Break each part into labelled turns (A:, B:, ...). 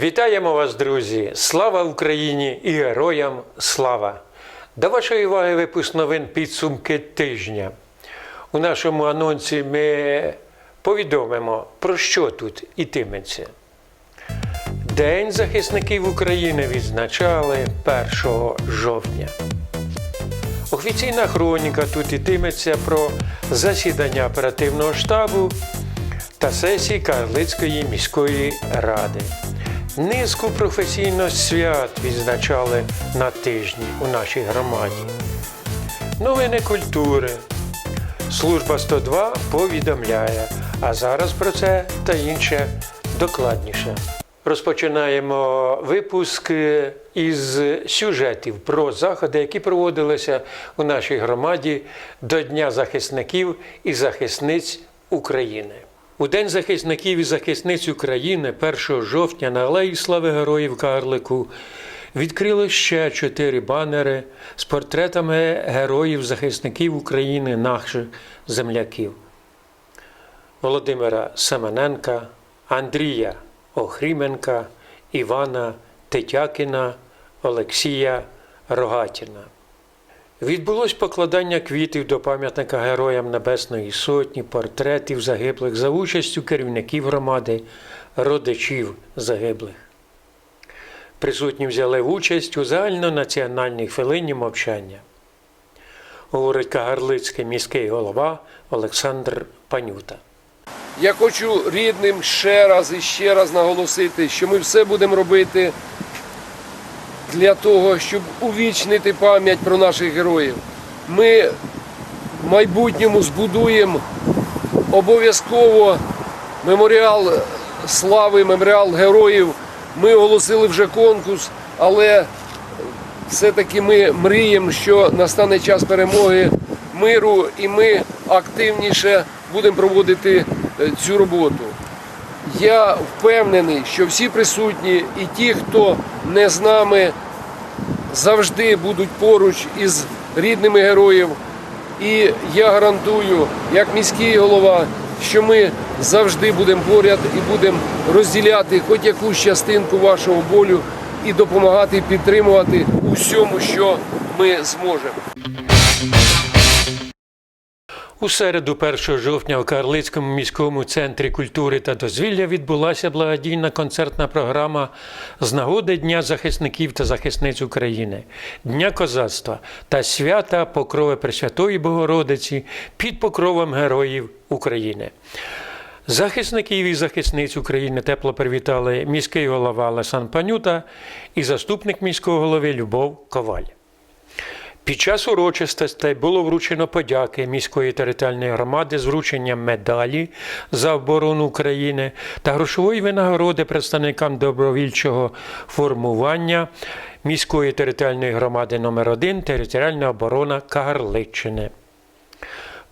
A: Вітаємо вас, друзі! Слава Україні і героям слава! До вашої уваги випуск новин підсумки тижня. У нашому анонсі ми повідомимо, про що тут ітиметься. День захисників України відзначали 1 жовтня. Офіційна хроніка тут ітиметься про засідання оперативного штабу та сесії Карлицької міської ради. Низку професійно свят відзначали на тижні у нашій громаді. Новини культури. Служба 102 повідомляє, а зараз про це та інше докладніше. Розпочинаємо випуск із сюжетів про заходи, які проводилися у нашій громаді до Дня захисників і захисниць України. У День захисників і захисниць України 1 жовтня на Алеї Слави Героїв Карлику відкрили ще чотири банери з портретами героїв-захисників України, наших земляків. Володимира Семененка, Андрія Охріменка, Івана Тетякіна, Олексія Рогатіна. Відбулось покладання квітів до пам'ятника Героям Небесної Сотні, портретів загиблих за участю керівників громади, родичів загиблих. Присутні взяли участь у загальнонаціональній хвилині мовчання. Говорить Кагарлицький міський голова Олександр Панюта.
B: Я хочу рідним ще раз і ще раз наголосити, що ми все будемо робити для того, щоб увічнити пам'ять про наших героїв. Ми в майбутньому збудуємо обов'язково меморіал слави, меморіал героїв. Ми оголосили вже конкурс, але все-таки ми мріємо, що настане час перемоги миру, і ми активніше будемо проводити е, цю роботу. Я впевнений, що всі присутні і ті, хто не з нами, завжди будуть поруч із рідними героїв. І я гарантую, як міський голова, що ми завжди будемо поряд і будемо розділяти хоч якусь частинку вашого болю і допомагати підтримувати у всьому, що ми зможемо.
A: У середу, 1 жовтня, у Карлицькому міському центрі культури та дозвілля відбулася благодійна концертна програма з нагоди Дня захисників та захисниць України, Дня козацтва та свята Покрови Пресвятої Богородиці під покровом Героїв України. Захисників і захисниць України тепло привітали міський голова Лесан Панюта і заступник міського голови Любов Коваль. Під час урочистостей було вручено подяки міської територіальної громади з врученням медалі за оборону України та грошової винагороди представникам добровільчого формування міської територіальної громади номер 1 територіальна оборона Кагарличчини.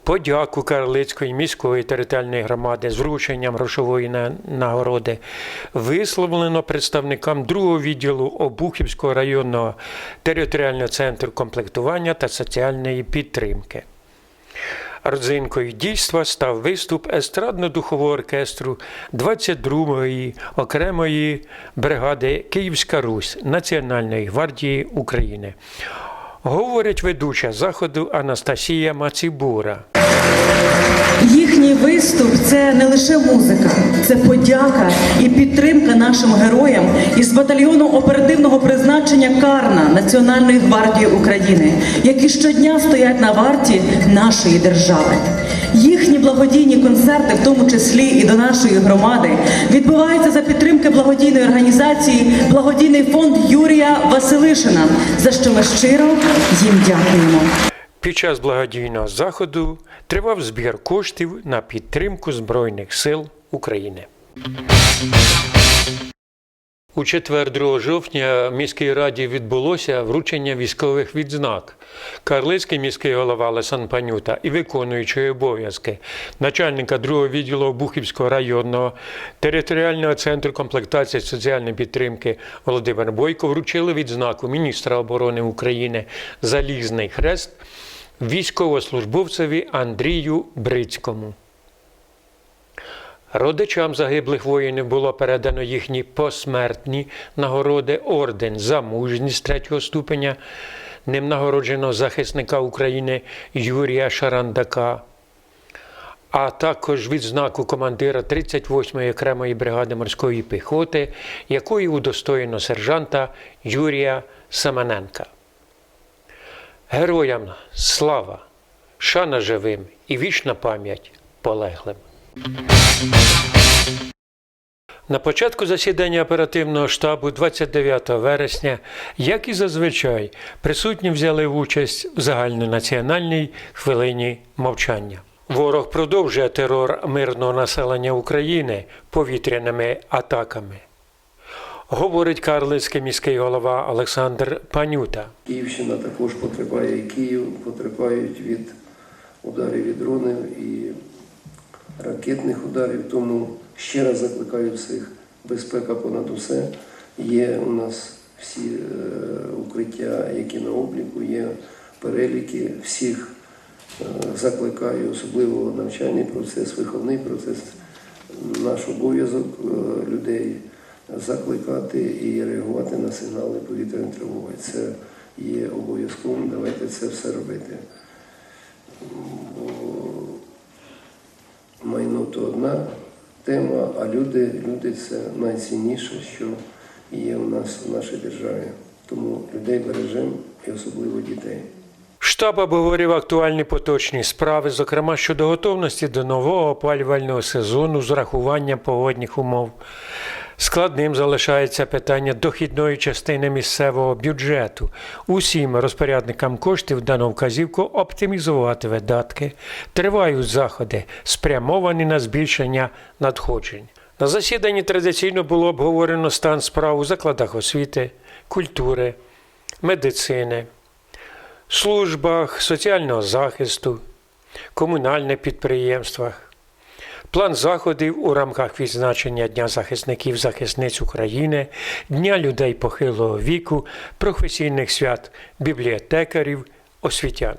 A: Подяку Карлицької міської територіальної громади з врученням грошової нагороди висловлено представникам другого відділу Обухівського районного територіального центру комплектування та соціальної підтримки. Родзинкою дійства став виступ естрадно-духового оркестру 22-ї окремої бригади Київська Русь Національної гвардії України. Говорить ведуча заходу Анастасія Мацібура.
C: Їхній виступ це не лише музика, це подяка і підтримка нашим героям із батальйону оперативного призначення Карна Національної гвардії України, які щодня стоять на варті нашої держави. Їхні благодійні концерти, в тому числі і до нашої громади, відбуваються за підтримки благодійної організації Благодійний фонд Юрія Василишина, за що ми щиро їм дякуємо.
A: Під час благодійного заходу тривав збір коштів на підтримку Збройних сил України. У четвер 2 жовтня в міській раді відбулося вручення військових відзнак. Карлицький міський голова Лесан Панюта і виконуючий обов'язки начальника другого відділу Обухівського районного територіального центру комплектації соціальної підтримки Володимир Бойко вручили відзнаку міністра оборони України Залізний хрест військовослужбовцеві Андрію Брицькому. Родичам загиблих воїнів було передано їхні посмертні нагороди орден за мужність третього ступеня. Ним нагороджено захисника України Юрія Шарандака, а також відзнаку командира 38-ї окремої бригади морської піхоти, якої удостоєно сержанта Юрія Семененка. Героям слава, шана живим і вічна пам'ять полеглим. На початку засідання оперативного штабу 29 вересня, як і зазвичай, присутні взяли участь в загальнонаціональній хвилині мовчання. Ворог продовжує терор мирного населення України повітряними атаками. Говорить карлицький міський голова Олександр Панюта.
B: Київщина також потерпає, і Київ потерпають від ударів від дронів і ракетних ударів. Тому ще раз закликаю всіх, безпека понад усе. Є у нас всі е, укриття, які на обліку, є переліки всіх. е, Закликаю, особливо навчальний процес, виховний процес, наш обов'язок е, людей закликати і реагувати на сигнали повітряної тривоги. Це є обов'язковим. Давайте це все робити. Майно то одна тема, а люди, люди це найцінніше, що є у нас в нашій державі. Тому людей бережемо і особливо дітей.
A: Штаб обговорив актуальні поточні справи, зокрема щодо готовності до нового опалювального сезону з урахуванням погодних умов. Складним залишається питання дохідної частини місцевого бюджету. Усім розпорядникам коштів дано вказівку оптимізувати видатки. Тривають заходи, спрямовані на збільшення надходжень. На засіданні традиційно було обговорено стан справ у закладах освіти, культури, медицини службах соціального захисту, комунальних підприємствах, план заходів у рамках відзначення Дня захисників захисниць України, Дня людей похилого віку, професійних свят бібліотекарів, освітян.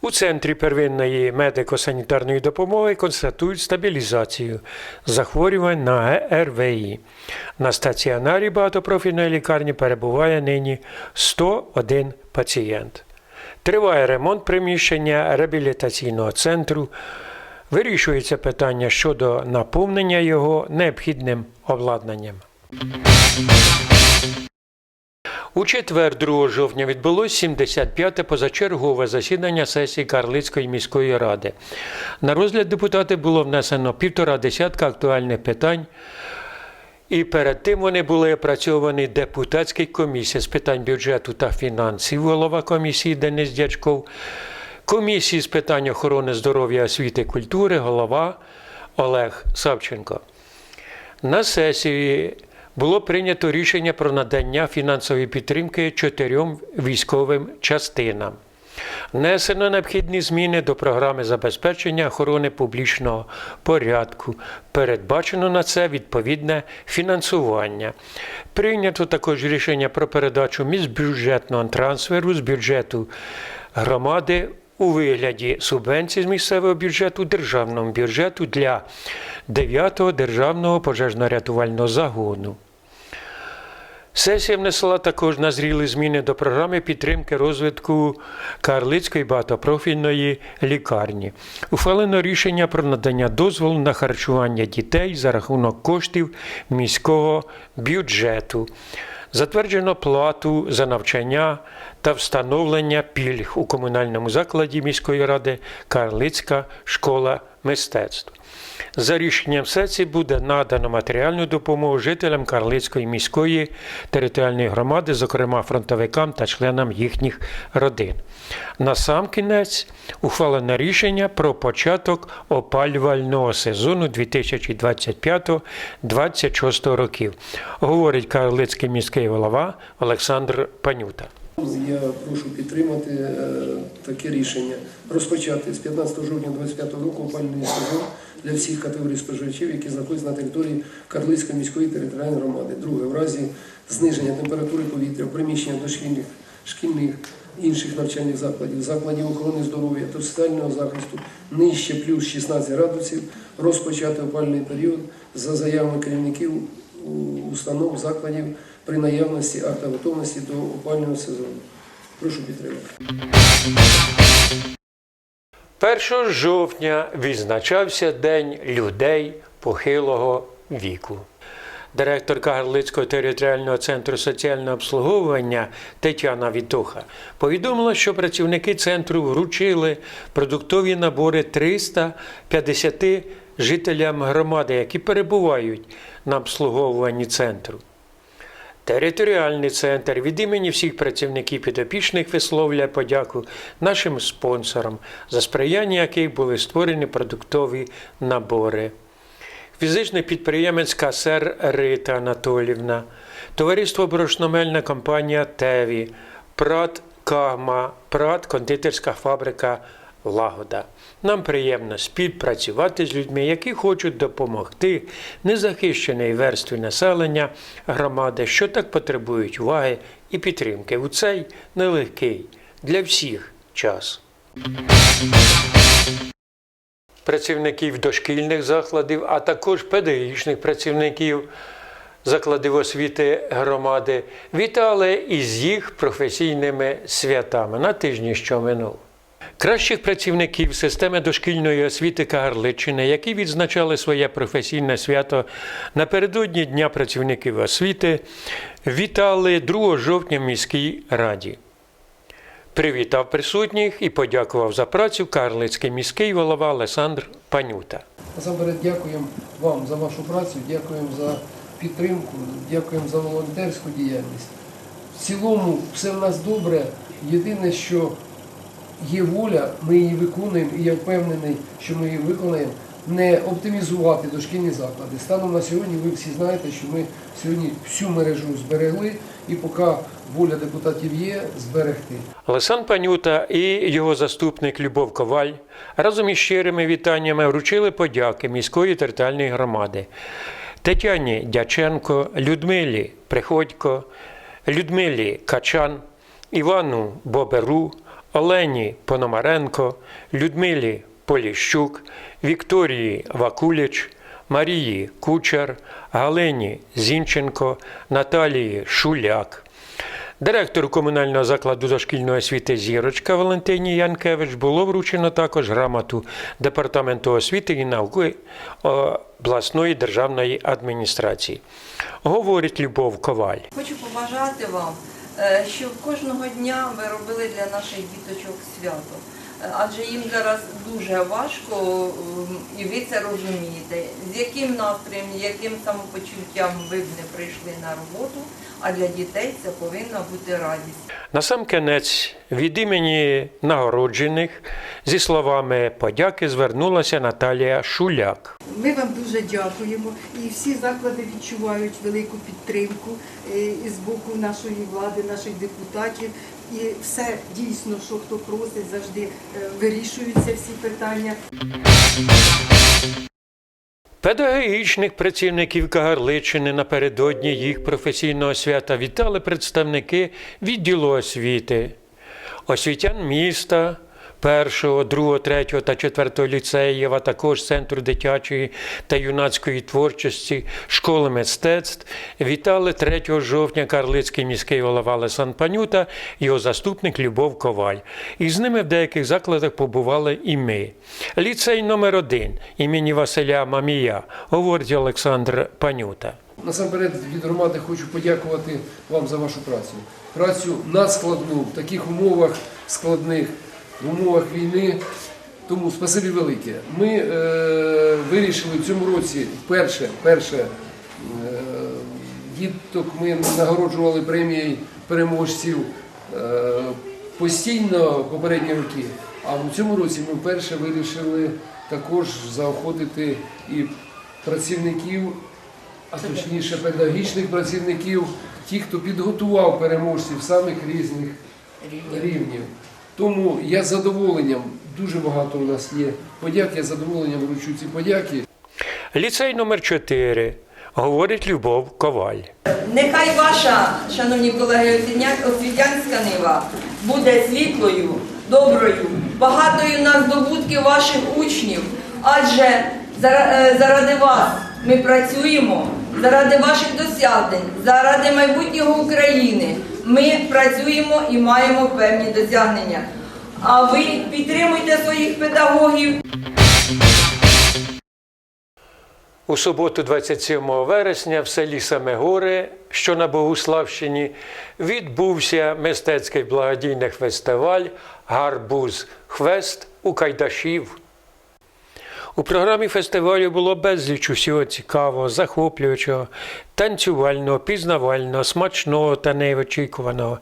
A: У центрі первинної медико-санітарної допомоги констатують стабілізацію захворювань на ГРВІ. На стаціонарі багатопрофільної лікарні перебуває нині 101 пацієнт. Триває ремонт приміщення реабілітаційного центру. Вирішується питання щодо наповнення його необхідним обладнанням. У четвер, 2 жовтня, відбулось 75-те позачергове засідання сесії Карлицької міської ради. На розгляд депутатів було внесено півтора десятка актуальних питань. І перед тим вони були опрацьовані депутатській комісії з питань бюджету та фінансів, голова комісії Денис Дячков, комісії з питань охорони здоров'я, освіти і культури, голова Олег Савченко. На сесії було прийнято рішення про надання фінансової підтримки чотирьом військовим частинам. Внесено необхідні зміни до програми забезпечення охорони публічного порядку. Передбачено на це відповідне фінансування. Прийнято також рішення про передачу міжбюджетного трансферу з бюджету громади у вигляді субвенцій з місцевого бюджету державному бюджету для 9-го державного пожежно-рятувального загону. Сесія внесла також назріли зміни до програми підтримки розвитку Карлицької багатопрофільної лікарні. Ухвалено рішення про надання дозволу на харчування дітей за рахунок коштів міського бюджету. Затверджено плату за навчання та встановлення пільг у комунальному закладі міської ради Карлицька школа мистецтв. За рішенням сесії буде надано матеріальну допомогу жителям Карлицької міської територіальної громади, зокрема фронтовикам та членам їхніх родин. На сам кінець ухвалено рішення про початок опалювального сезону 2025-2026 років, говорить Карлицький міський голова Олександр Панюта.
B: Я прошу підтримати е, таке рішення. Розпочати з 15 жовтня 2025 року опалювальний сезон для всіх категорій споживачів, які знаходяться на території Карлицької міської територіальної громади. Друге, в разі зниження температури повітря в приміщеннях дошкільних шкільних інших навчальних закладів, закладів охорони здоров'я та соціального захисту нижче плюс 16 градусів розпочати опальний період за заявами керівників установ закладів при наявності акта готовності до опального сезону. Прошу підтримати.
A: 1 жовтня відзначався День людей похилого віку. Директорка Гарлицького територіального центру соціального обслуговування Тетяна Вітуха повідомила, що працівники центру вручили продуктові набори 350 жителям громади, які перебувають на обслуговуванні центру. Територіальний центр від імені всіх працівників підопічних висловлює подяку нашим спонсорам, за сприяння яких були створені продуктові набори. Фізичний підприємець Касер Рита Анатолівна, товариство Борошномельна компанія Теві, Прат Кагма, Прат кондитерська фабрика Лагода. Нам приємно співпрацювати з людьми, які хочуть допомогти незахищеній верстві населення громади, що так потребують уваги і підтримки у цей нелегкий для всіх час. Працівників дошкільних закладів, а також педагогічних працівників закладів освіти громади вітали із їх професійними святами на тижні, що минув. Кращих працівників системи дошкільної освіти Кагарличини, які відзначали своє професійне свято напередодні Дня працівників освіти, вітали 2 жовтня в міській раді. Привітав присутніх і подякував за працю Карлицький міський голова Олександр Панюта.
B: Насамперед дякуємо вам за вашу працю, дякуємо за підтримку, дякуємо за волонтерську діяльність. В цілому все в нас добре. Єдине, що є воля, ми її виконуємо, і я впевнений, що ми її виконаємо. Не оптимізувати дошкільні заклади. Станом на сьогодні ви всі знаєте, що ми сьогодні всю мережу зберегли, і поки воля депутатів є, зберегти.
A: Олександр Панюта і його заступник Любов Коваль разом із щирими вітаннями вручили подяки міської територіальної громади Тетяні Дяченко, Людмилі Приходько, Людмилі Качан, Івану Боберу, Олені Пономаренко, Людмилі Поліщук, Вікторії Вакуліч, Марії Кучер, Галині Зінченко, Наталії Шуляк. Директору комунального закладу дошкільної освіти Зірочка Валентині Янкевич було вручено також грамоту Департаменту освіти і науки обласної державної адміністрації. Говорить Любов Коваль.
D: Хочу побажати вам, е, щоб кожного дня ви робили для наших діточок свято. Адже їм зараз дуже важко, і ви це розумієте, з яким настроєм, яким самопочуттям ви б не прийшли на роботу, а для дітей це повинна бути радість.
A: Насамкінець від імені нагороджених зі словами подяки звернулася Наталія Шуляк.
E: Ми вам дуже дякуємо, і всі заклади відчувають велику підтримку е, і з боку нашої влади, наших депутатів. І все дійсно, що хто просить, завжди е, вирішуються всі питання.
A: Педагогічних працівників Кагарличини напередодні їх професійного свята вітали представники відділу освіти, освітян міста, першого, другого, третього та четвертого ліцеїв, а також Центру дитячої та юнацької творчості, школи мистецтв. Вітали 3 жовтня Карлицький міський голова Лесан Панюта, його заступник Любов Коваль. І з ними в деяких закладах побували і ми. Ліцей номер 1 імені Василя Мамія, говорить Олександр Панюта.
B: Насамперед від громади хочу подякувати вам за вашу працю. Працю надскладну в таких умовах складних, в умовах війни. Тому спасибі велике. Ми е, вирішили в цьому році вперше, вперше е, діток ми нагороджували премією переможців е, постійно попередні роки. А в цьому році ми вперше вирішили також заохотити і працівників а точніше педагогічних працівників, ті, хто підготував переможців самих різних рівнів. Тому я з задоволенням, дуже багато у нас є подяк, я з задоволенням вручу ці подяки.
A: Ліцей номер 4 говорить Любов Коваль.
D: Нехай ваша, шановні колеги, освітянська нива буде світлою, доброю, багатою на здобутки ваших учнів. Адже е, заради вас ми працюємо, заради ваших досягнень, заради майбутнього України. Ми працюємо і маємо певні досягнення. А ви підтримуйте своїх педагогів.
A: У суботу, 27 вересня, в селі Самегори, що на Богуславщині, відбувся мистецький благодійний фестиваль Гарбуз Хвест у Кайдашів. У програмі фестивалю було безліч усього цікавого, захоплюючого, танцювального, пізнавального, смачного та неочікуваного.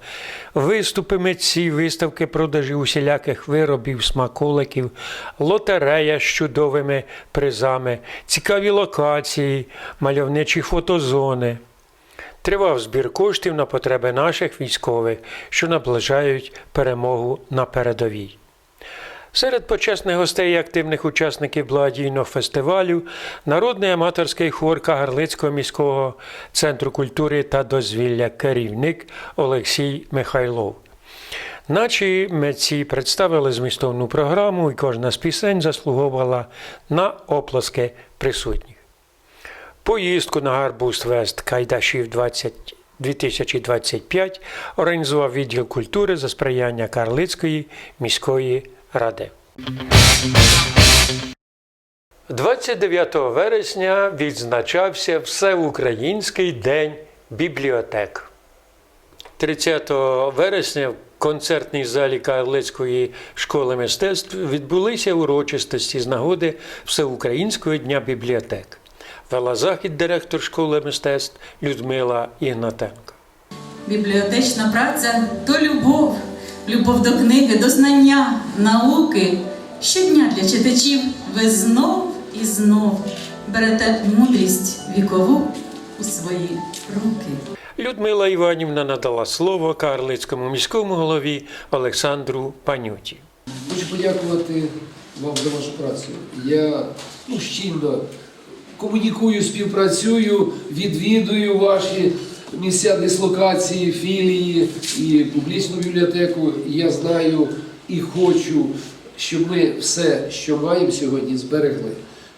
A: Виступи митців, виставки продажів усіляких виробів, смаколиків, лотерея з чудовими призами, цікаві локації, мальовничі фотозони. Тривав збір коштів на потреби наших військових, що наближають перемогу на передовій. Серед почесних гостей і активних учасників благодійного фестивалю народний аматорський хор Кагарлицького міського центру культури та дозвілля керівник Олексій Михайлов. Наші митці представили змістовну програму, і кожна з пісень заслуговувала на оплески присутніх. Поїздку на Гарбуз Вест Кайдашів 20 2025 організував відділ культури за сприяння Карлицької міської ради. 29 вересня відзначався Всеукраїнський день бібліотек. 30 вересня в концертній залі Карлицької школи мистецтв відбулися урочистості з нагоди Всеукраїнського дня бібліотек. Вела захід директор школи мистецтв Людмила Ігнатенко.
F: Бібліотечна праця то любов, любов до книги, до знання, науки. Щодня для читачів ви знов і знов берете мудрість вікову у свої руки.
A: Людмила Іванівна надала слово Карлицькому міському голові Олександру Панюті.
B: Хочу подякувати вам за вашу працю. Я ну, щільно комунікую, співпрацюю, відвідую ваші місця дислокації, філії і публічну бібліотеку. Я знаю і хочу, щоб ми все, що маємо сьогодні, зберегли.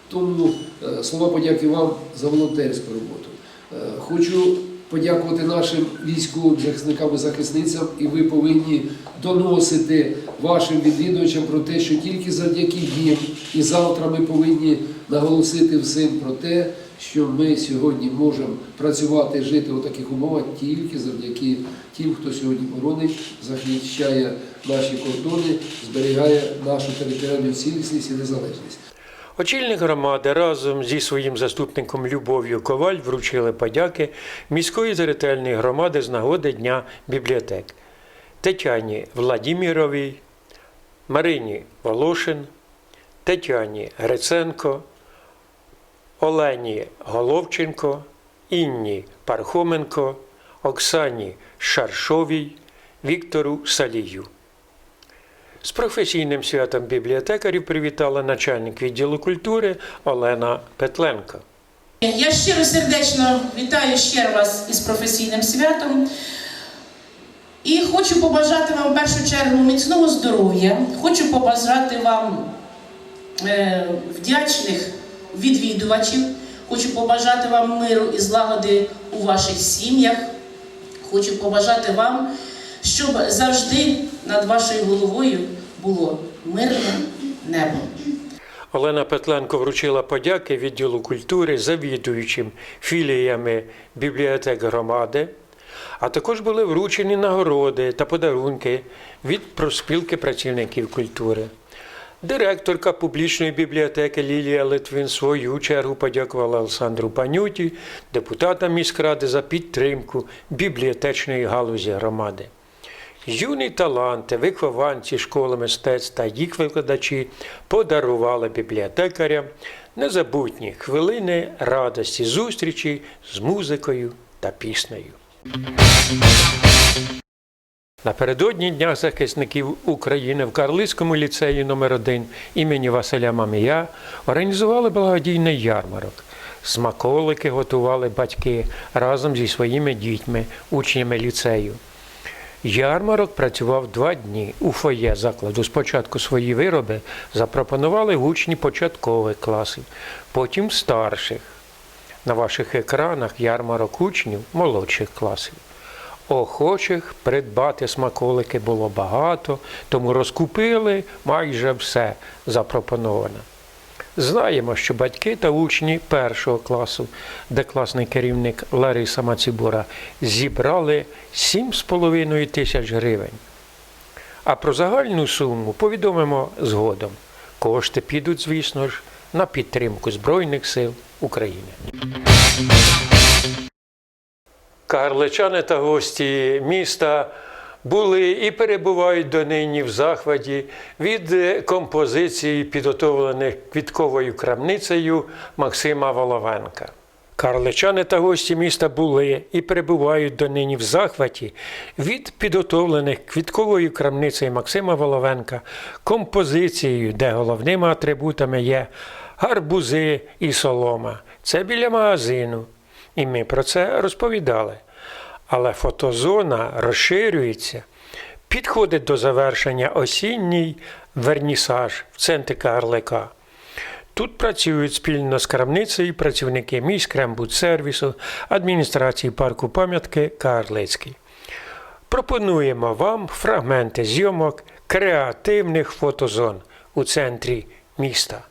B: Тому е, слова подяки вам за волонтерську роботу. Е, Хочу подякувати нашим військовим захисникам і захисницям, і ви повинні доносити вашим відвідувачам про те, що тільки завдяки їм і завтра ми повинні наголосити всім про те, що ми сьогодні можемо працювати, жити у таких умовах тільки завдяки тим, хто сьогодні боронить, захищає наші кордони, зберігає нашу територіальну цілісність і незалежність.
A: Очільник громади разом зі своїм заступником Любов'ю Коваль вручили подяки міської територіальної громади з нагоди Дня бібліотек Тетяні Владіміровій, Марині Волошин, Тетяні Гриценко, Олені Головченко, Інні Пархоменко, Оксані Шаршовій, Віктору Салію. З професійним святом бібліотекарів привітала начальник відділу культури Олена Петленко.
G: Я щиро сердечно вітаю ще вас із професійним святом. І хочу побажати вам в першу чергу міцного здоров'я. Хочу побажати вам е, вдячних відвідувачів. Хочу побажати вам миру і злагоди у ваших сім'ях. Хочу побажати вам, щоб завжди над вашою головою було мирне небо.
A: Олена Петленко вручила подяки відділу культури завідуючим філіями бібліотек громади, а також були вручені нагороди та подарунки від проспілки працівників культури. Директорка публічної бібліотеки Лілія Литвин в свою чергу подякувала Олександру Панюті, депутатам міськради за підтримку бібліотечної галузі громади. Юні таланти, вихованці школи мистецтв та їх викладачі подарували бібліотекарям незабутні хвилини радості зустрічі з музикою та піснею. Напередодні Дня захисників України в Карлицькому ліцеї номер 1 імені Василя Мамія організували благодійний ярмарок. Смаколики готували батьки разом зі своїми дітьми, учнями ліцею. Ярмарок працював два дні. У фоє закладу спочатку свої вироби запропонували учні початкових класів, потім старших. На ваших екранах ярмарок учнів молодших класів. Охочих придбати смаколики було багато, тому розкупили майже все запропоноване. Знаємо, що батьки та учні першого класу, де класний керівник Лариса Мацібура, зібрали 7,5 тисяч гривень. А про загальну суму повідомимо згодом. Кошти підуть, звісно ж, на підтримку Збройних сил України. Карличани та гості міста були і перебувають донині в захваті від е, композиції, підготовлених квітковою крамницею Максима Воловенка. Карличани та гості міста були і перебувають донині в захваті від підготовлених квітковою крамницею Максима Воловенка композицією, де головними атрибутами є гарбузи і солома. Це біля магазину. І ми про це розповідали. Але фотозона розширюється, підходить до завершення осінній вернісаж в центрі Карлика. Тут працюють спільно з крамницею працівники міськрембудсервісу, адміністрації парку пам'ятки Карлицький. Пропонуємо вам фрагменти зйомок креативних фотозон у центрі міста.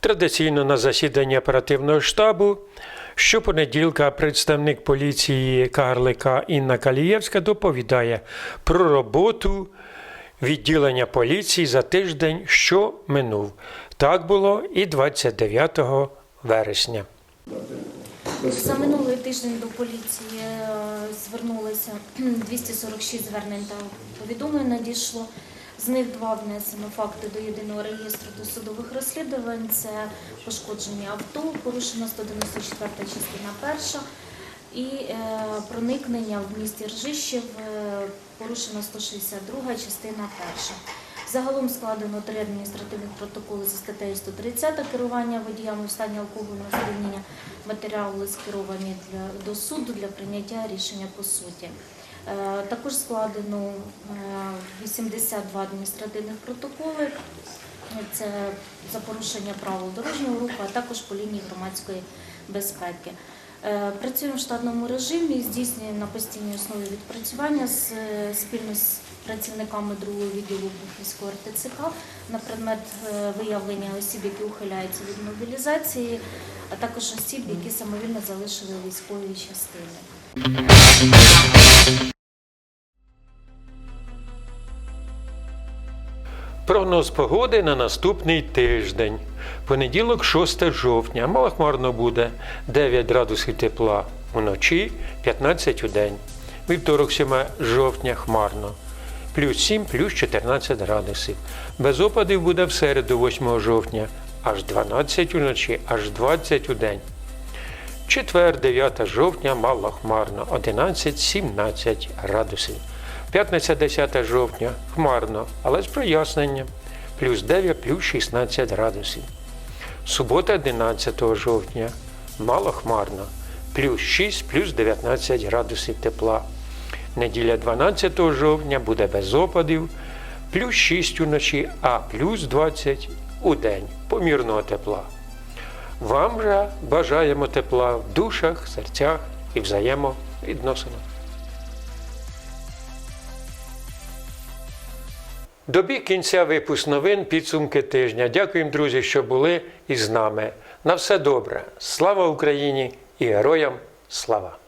A: Традиційно на засіданні оперативного штабу щопонеділка представник поліції Карлика Інна Калієвська доповідає про роботу відділення поліції за тиждень, що минув. Так було і 29 вересня.
H: За минулий тиждень до поліції е, звернулося 246 звернень та повідомлень надійшло. З них два внесено факти до єдиного реєстру досудових розслідувань. Це пошкодження авто, порушена 194 частина перша, і е, проникнення в місті Ржищів, е, порушена 162 частина перша. Загалом складено три адміністративних протоколи за статтею 130 керування водіями в стані алкогольного сп'яніння. Матеріали скеровані для, до суду для прийняття рішення по суті. Е, Також складено е, 82 адміністративних протоколи. Це за порушення правил дорожнього руху, а також по лінії громадської безпеки. Е, Працюємо в штатному режимі, здійснюємо на постійній основі відпрацювання з, е, спільно з працівниками другого відділу Бухівського РТЦК на предмет е, виявлення осіб, які ухиляються від мобілізації, а також осіб, які самовільно залишили військові частини.
A: Прогноз погоди на наступний тиждень. Понеділок, 6 жовтня. Малохмарно буде 9 градусів тепла вночі, 15 у день. Вівторок, 7 жовтня, хмарно. Плюс 7, плюс 14 градусів. Без опадів буде в середу, 8 жовтня, аж 12 уночі, аж 20 у день. Четвер, 9 жовтня, малохмарно, 11-17 градусів. П'ятниця 10 жовтня хмарно, але з проясненням. Плюс 9, плюс 16 градусів. Субота 11 жовтня малохмарно, плюс 6, плюс 19 градусів тепла. Неділя 12 жовтня буде без опадів, плюс 6 уночі, а плюс 20 у день помірного тепла. Вам же бажаємо тепла в душах, серцях і взаємовідносинах. Добіг кінця випуск новин підсумки тижня. Дякуємо, друзі, що були із нами. На все добре. Слава Україні і героям слава!